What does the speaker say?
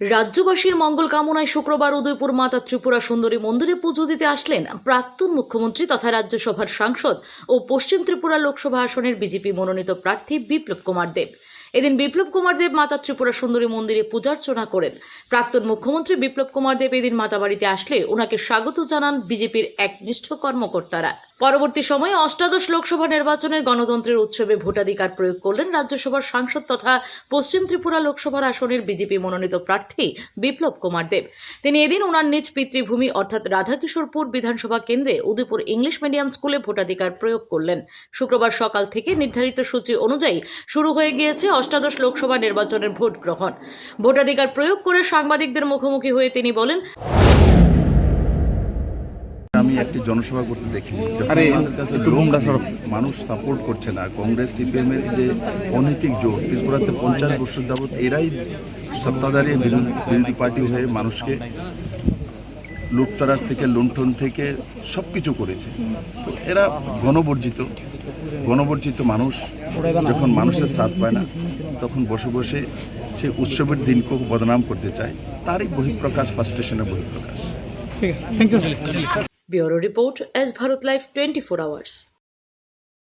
রাজ্যবাসীর মঙ্গল কামনায় শুক্রবার উদয়পুর মাতা ত্রিপুরা সুন্দরী মন্দিরে পুজো দিতে আসলেন প্রাক্তন মুখ্যমন্ত্রী তথা রাজ্যসভার সাংসদ ও পশ্চিম ত্রিপুরা লোকসভা আসনের বিজেপি মনোনীত প্রার্থী বিপ্লব কুমার দেব। এদিন বিপ্লব কুমার দেব মাতা ত্রিপুরা সুন্দরী মন্দিরে পূজার্চনা করেন। প্রাক্তন মুখ্যমন্ত্রী বিপ্লব কুমার দেব এদিন মাতাবাড়িতে আসলে ওনাকে স্বাগত জানান বিজেপির একনিষ্ঠ কর্মকর্তারা। পরবর্তী সময়ে অষ্টাদশ লোকসভা নির্বাচনের গণতন্ত্রের উৎসবে ভোটাধিকার প্রয়োগ করলেন রাজ্যসভার সাংসদ তথা পশ্চিম ত্রিপুরা লোকসভার আসনের বিজেপি মনোনীত প্রার্থী বিপ্লব কুমার দেব। তিনি এদিন ওনার নিজ পিতৃভূমি অর্থাৎ রাধাকিশোরপুর বিধানসভা কেন্দ্রে উদয়পুর ইংলিশ মিডিয়াম স্কুলে ভোটাধিকার প্রয়োগ করলেন। শুক্রবার সকাল থেকে নির্ধারিত সূচি অনুযায়ী শুরু হয়ে গিয়েছে অষ্টাদশ লোকসভা নির্বাচনের ভোট গ্রহণ ভোটাধিকার প্রয়োগ করে সাংবাদিকদের মুখোমুখি হয়ে তিনি বলেন আমি একটি জনসভা করতে দেখিনি আমাদের কাছে। মানুষ সাপোর্ট করছে না কংগ্রেস সিপিএম এর যে অনৈতিক জোট ত্রিপুরাতে পঞ্চাশ বছর যাবৎ এরাই সত্তাধারী বিরোধী পার্টি হয়ে মানুষকে লুটতরাজ থেকে লুণ্ঠন থেকে সব কিছু করেছে। তো এরা গণবর্জিত গণবর্জিত মানুষ। যখন মানুষের সাথ পায় না তখন বসে বসে সে উৎসবের দিনকে বদনাম করতে চায়। তারই বহিঃপ্রকাশ ফার্স্টেশনের বহিঃপ্রকাশ। Thank you bureau report S Bharat life twenty four hours.